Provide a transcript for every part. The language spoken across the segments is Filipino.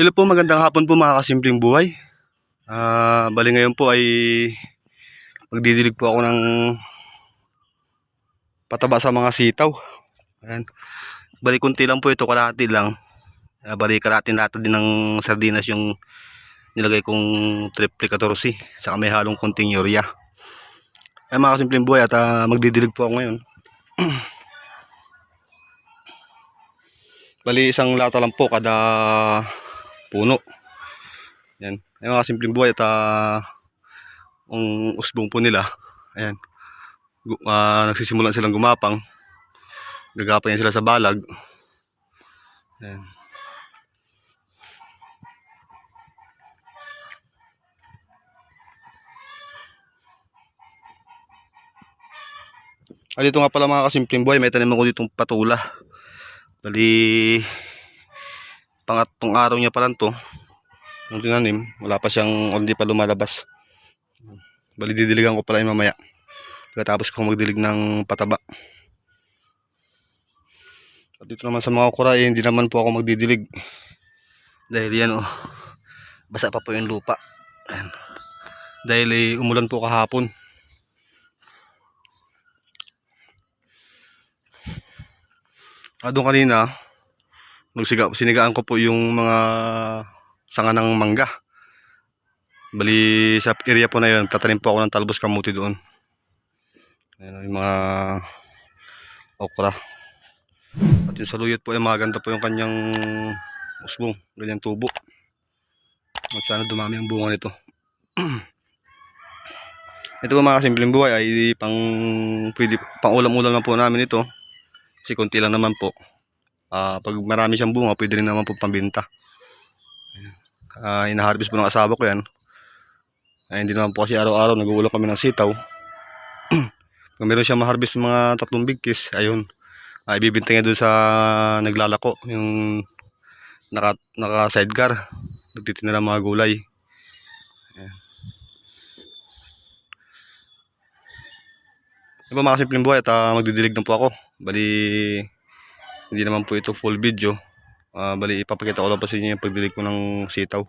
Hello po, magandang hapon po mga kasimpleng buhay. Ah, bali ngayon po ay magdidilig po ako ng pataba sa mga sitaw. Ayan. Bali kunti lang po ito, kalahati lang. Ah, bali kalahati lahat din ng sardinas yung nilagay kong triple 14 saka may halong kunting urea. Ayan mga kasimpleng buhay at ah, magdidilig po ako ngayon. Bali isang lata lang po kada puno. Yan. Ayun mga simpleng buhay at ah, ang usbong po nila. Ayan. Ah, nagsisimulan silang gumapang. Gagapang sila sa balag. Ayan. Ah, dito nga pala mga kasimpleng buhay, may tanim ako ditong patula. Bali, pangatong araw niya pa lang to. Yung tinanim, wala pa siyang, hindi pa lumalabas. Bali, didiligan ko pala yung mamaya. Pagkatapos ko magdilig ng pataba. At dito naman sa mga kuray, hindi naman po ako magdidilig. Dahil yan oh, basa pa po yung lupa. Ayan. Dahil eh, umulan po kahapon. Ah, doon kanina, nagsiga, sinigaan ko po yung mga sanga ng mangga. Bali sa area po na yun, tatanim po ako ng talbos kamuti doon. Ayan yung mga okra. At yung saluyot po ay maganda po yung kanyang usbong, ganyang tubo. At sana dumami ang bunga nito. ito po mga simpleng buhay ay pang, pwede, pang ulam-ulam na po namin ito. Kasi konti lang naman po. Ah, pag marami siyang bunga, pwede rin naman po pambinta. Ah, inaharvest po ng asawa ko yan. Ay, hindi naman po kasi araw-araw nag-uulong kami ng sitaw. Kung meron siyang ma-harvest mga tatlong bigkis, ayun. Ay, ibibinta niya doon sa naglalako, yung naka, naka sidecar. Nagtitinda ng mga gulay. Ayan. Yan po mga simpleng buhay at ah, magdidilig na po ako. Bali, hindi naman po ito full video. Ah, bali, ipapakita ko lang po sa inyo yung pagdilig ko ng sitaw.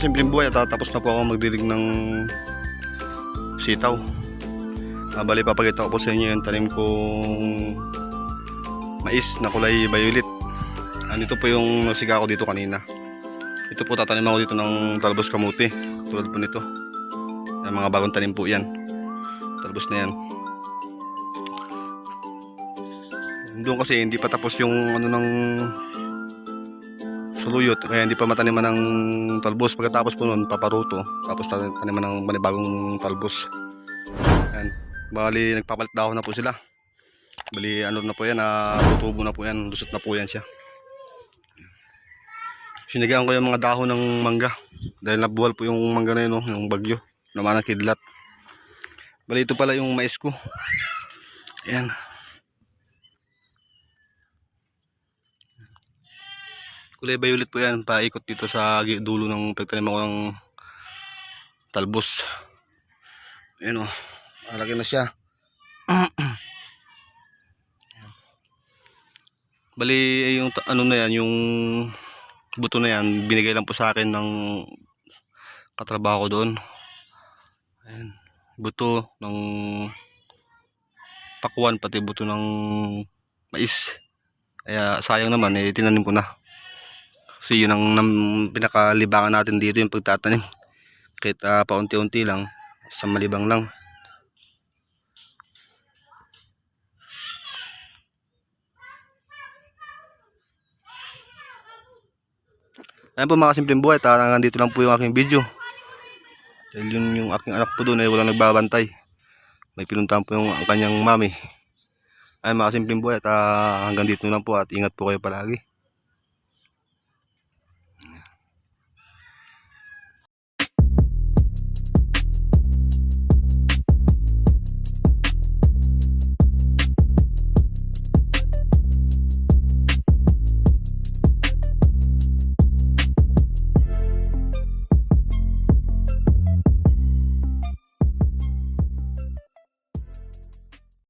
Mga kasimpleng buhay at tatapos na po ako magdilig ng sitaw. Ah, bali papakita ko po sa inyo yung tanim kong mais na kulay violet. Ano ito po yung nasiga ko dito kanina. Ito po tatanim ako dito ng talbos kamuti. Tulad po nito. Yung mga bagong tanim po yan. Talbos na yan. Doon kasi hindi pa tapos yung ano ng suluyot kaya hindi pa mataniman ng talbos. Pagkatapos po nun paparuto. Tapos tan- taniman ng manibagong talbos. Yan bali nagpapalit dahon na po sila. Bali ano na po yan na tutubo na po yan. Lusot na po yan siya. Sinigaan ko yung mga dahon ng mangga. Dahil nabuwal po yung mangga na yun no, yung bagyo. Naman ng kidlat. Bali ito pala yung mais ko. Yan kulay violet po yan. Paikot dito sa dulo ng pagtanim ko ng talbos. Ayun o. Malaki na siya. Bali yung ta- ano na yan yung buto na yan binigay lang po sa akin ng katrabaho doon. Ayun buto ng pakuan pati buto ng mais. Kaya sayang naman eh tinanim ko na kasi yun ang nam, pinakalibangan natin dito yung pagtatanim. Kahit ah, paunti-unti lang, sa malibang lang. Ayan po mga simpleng buhay, tarang dito lang po yung aking video. Dahil yun yung aking anak po doon ay walang nagbabantay. May pinuntahan po yung ang kanyang mami. Ayan mga simpleng buhay at ah, hanggang dito lang po at ingat po kayo palagi.